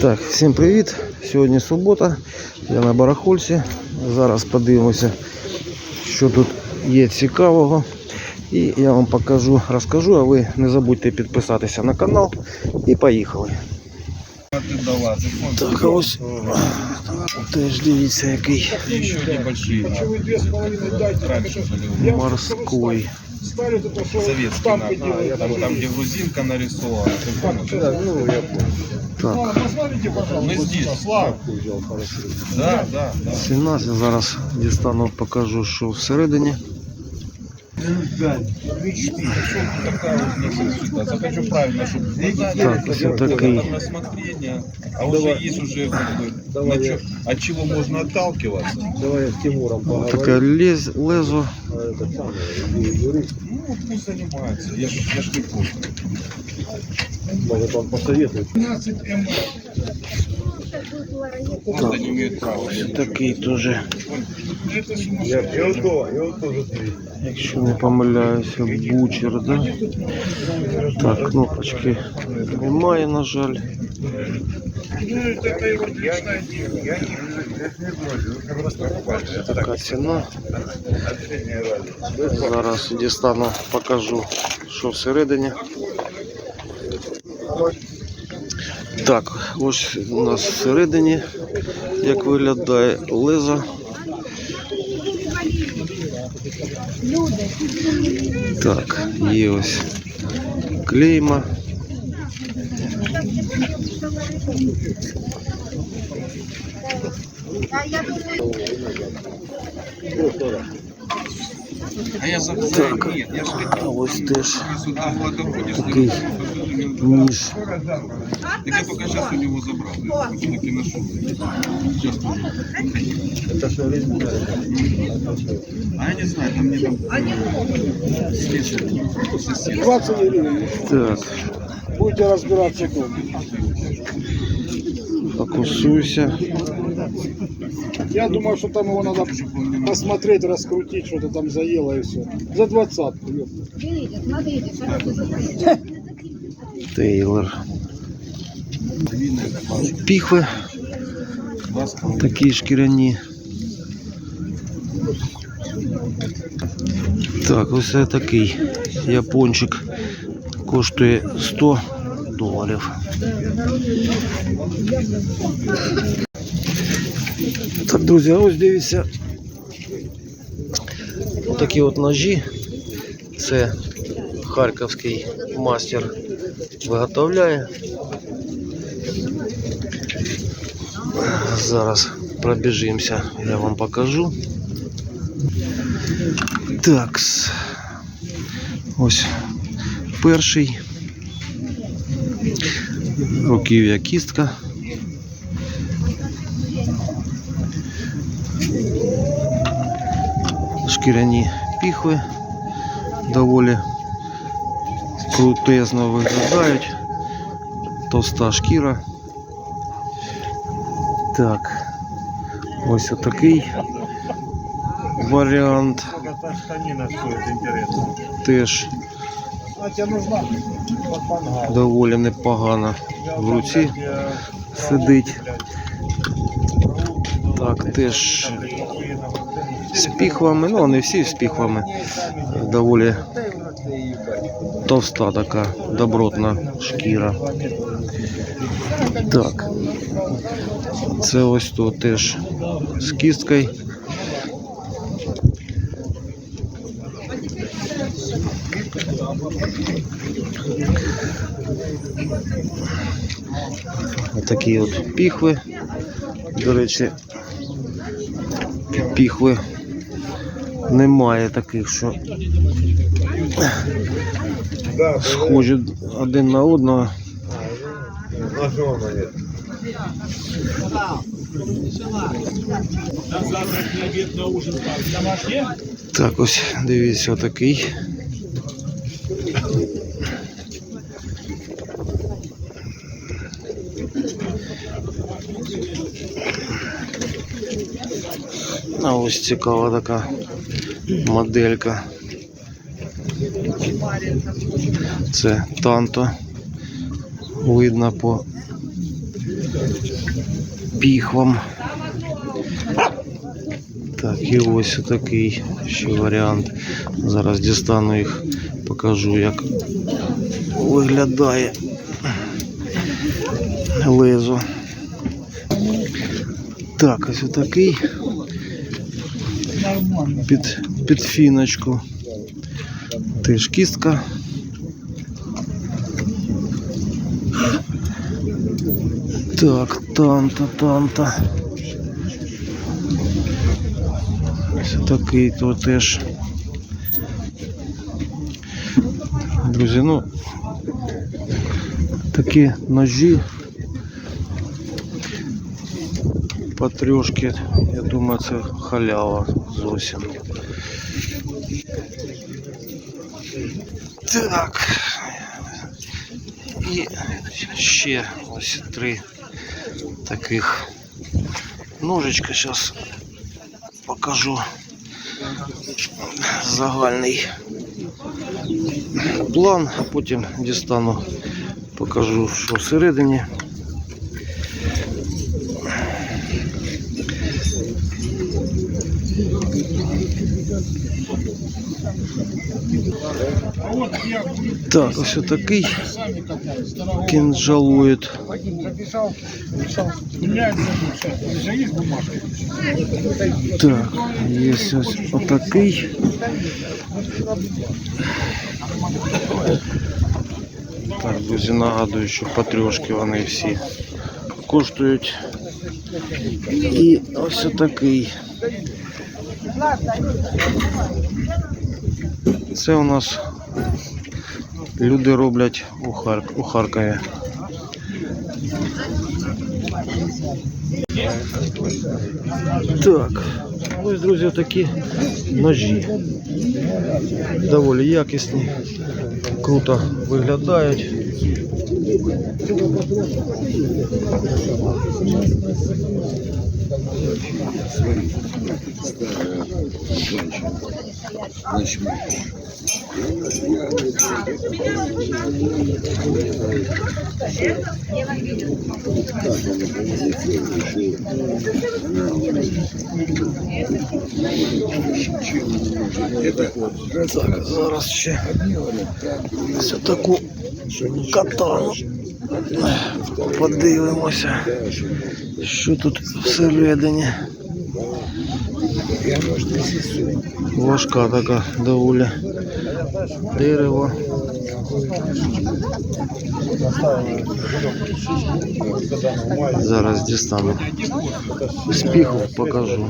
Так, всім привіт. Сьогодні субота. Я на барахольці. Зараз подивимося, що тут є цікавого. І я вам покажу, розкажу, а ви не забудьте підписатися на канал і поїхали. Так, а ось теж дивіться, який Еще небольшие. Раньше были морський. советские. на- Там, там, где грузинка нарисована. Так, Мы здесь. Да, да, да. ціна. Я зараз дістану, покажу, що всередині. Такая вот мне ситуация. Хочу правильно, чтобы Так, ось такий. рассмотрение. А уже есть уже от чего можно отталкиваться. Давай с Тимуром поговорю. Таке лез, лезо. а этот самый, юрист, Ну, пусть занимается. Я ж, я ж не может он посоветует. Просто не имеют права. Такий теж, Я, я вот то, я вот тоже смотрю. якщо не помиляюся, бучер, да? Так, кнопочки немає, на жаль. Така ціна. Зараз дістану, покажу, що всередині. Так, ось у нас всередині, як виглядає леза. Так, є ось клейма. Так, а ось теж такий ніж. Так я только сейчас у него забрал. Все-таки нашел. Сейчас тоже. Это что? А я не знаю, там мне там слесарь, сосед. 20 гривен. Так, Будете разбираться тут. фокусуйся. Я думаю, что там его надо посмотреть, раскрутить, что-то там заело и все. За двадцатку. смотрите, это Тейлор. Піхви такі шкіряні. Так, ось це такий япончик коштує 100 доларів. Так, друзі, а ось дивіться. Такі от ножі. Це харківський мастер виготовляє. Зараз пробіжимося, я вам покажу. Так. Ось перший. Руків'я кістка. Шкіряні піхви доволі крутезно виглядають. Товста шкіра. Так. Ось отакий варіант. Теж доволі непогано в руці сидить. Так, теж з піхвами, ну не всі з піхвами. Доволі товста така добротна шкіра. Так. Це ось тут теж з кісткою. Такі от піхви. До речі, піхви немає таких, що схожі один на одного. Так, ось дивіться, отакий. А ось цікава така моделька. Це танто. видно по піхвам. Так, і ось такий ще варіант. Зараз дістану їх, покажу, як виглядає лезо. Так, ось отакий під, під фіночку. Теж кістка. Так, там-то, там-то. Ось такий то теж. Друзі, ну такі ножі Патрюшки, я думаю, це халява зовсім. Так. І ще ось три таких ножичка. Зараз покажу загальний план, а потім дістану, покажу, що всередині. А вот я Так, ось такий сами катаюсь. Дорогого. кінжалует. Вадим забежал, решал, меняет сейчас. У тебя есть бумажка? Так, є ось отакий. Так, друзі, нагадую, що патрьошки вони всі коштують. І ось отакий. Це у нас люди роблять у, Хар... у Харкові. Так, ось, друзі, такі ножі. Доволі якісні, круто виглядають. Так, зараз ще ось таку катану. Подивимося, що тут всередині. Важка така доволі дерево. Зараз дістану. Спіху покажу.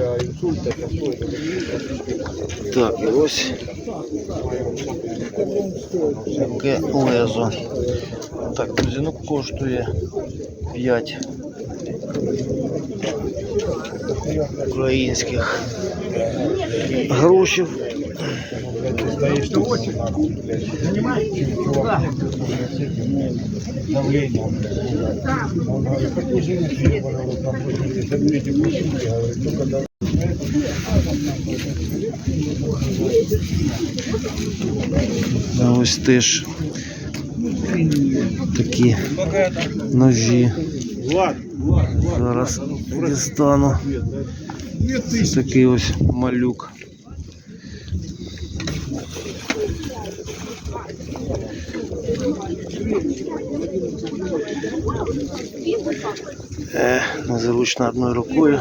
Так, і ось таке лезо. Так, друзі, ну коштує 5 українських грошів. А ось теж такі ножі. Зараз дістану. Ось такий ось малюк. Незручно одною рукою.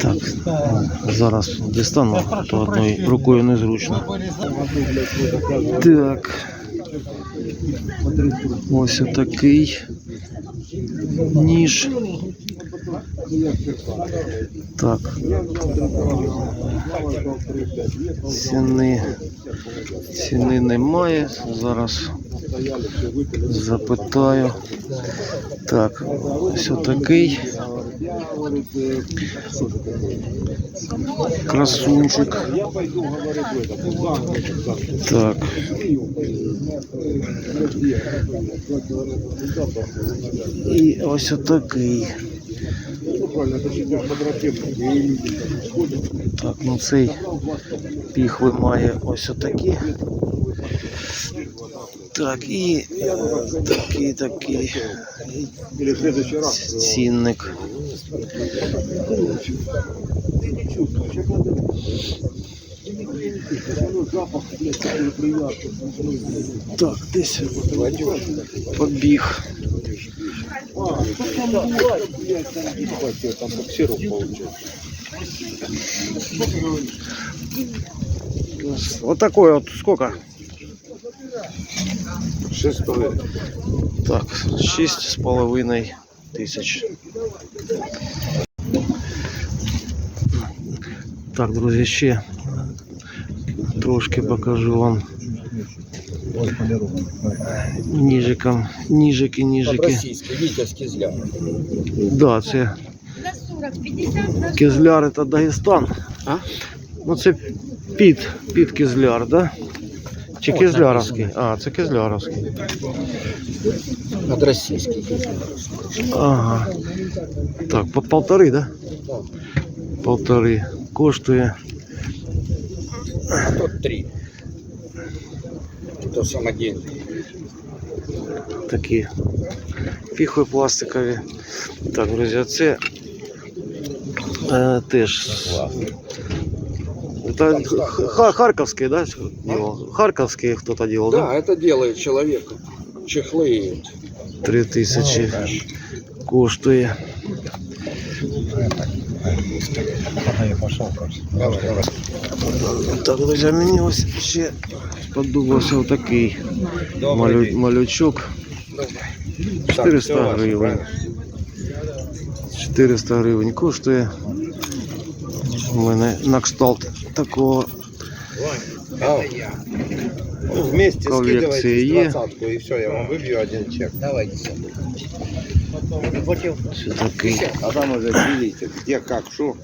Так, зараз дістану, то одною рукою незручно. Так. Ось отакий ніж. Так. Ціни, ціни немає. Зараз запитаю. Так, ось такий. Красунчик. Так. І ось отакий. Так, ну цей піхви має ось отакі. Так, і такий, такий Или в следующий раз. цінник. Так, десь побіг. Там как сироп получается. Вот такой вот сколько? Шесть Так, шість з половиною тисяч. Так, друзі, ще трошки покажу вам ніжиком. Ніжики, ніжики. Российский, Витязь зля. Да, це На 40, 50, на кизляр, це Дагестан. А? Ну це під, під кизляр, да? Чи кизляровський? А, це кизляровський. От российский. Ага. Так, по полтори, да? Полтори. Коштує А тот три. То самодельный. такі піхви пластикові. Так, друзі, це е, теж. Это Ха- Харьковский, да? делал? Харьковский кто-то делал, да? Да, это делает человек. Чехлы. Три тисячі коштує. Давай, давай. Так, друзі, мені ось ще сподобався отакий малю, малючок. 400 гривень. 400 гривень коштує. У мене на кшталт такого Ну, вместе Коллекции скидывайте двадцатку, и все, я вам выбью один чек. Давай. Це такий. А там уже делите, где, как, что.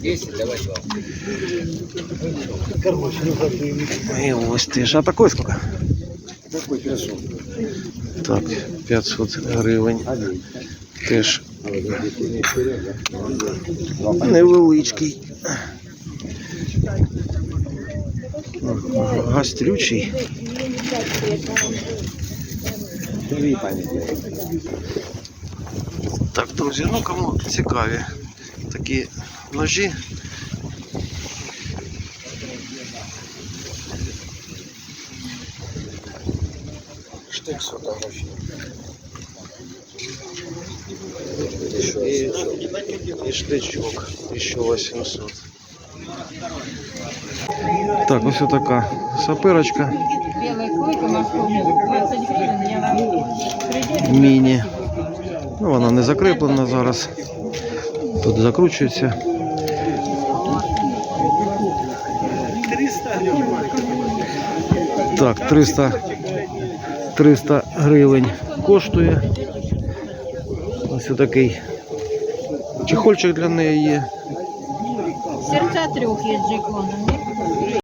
10, давай два. І ось теж. А такой сколько? Так, 500 гривень. Теж невеличкий. Гастрючий. Так, друзі, ну кому цікаві такі ножі. Штык фотографии. клык у нас помню, 20 гривен, я вам кредит. міні. Ну, вона не закріплена зараз. Тут закручується. Так, 300, 300 гривень коштує. Ось такий чехольчик для неї є. Сердца трех есть джекона.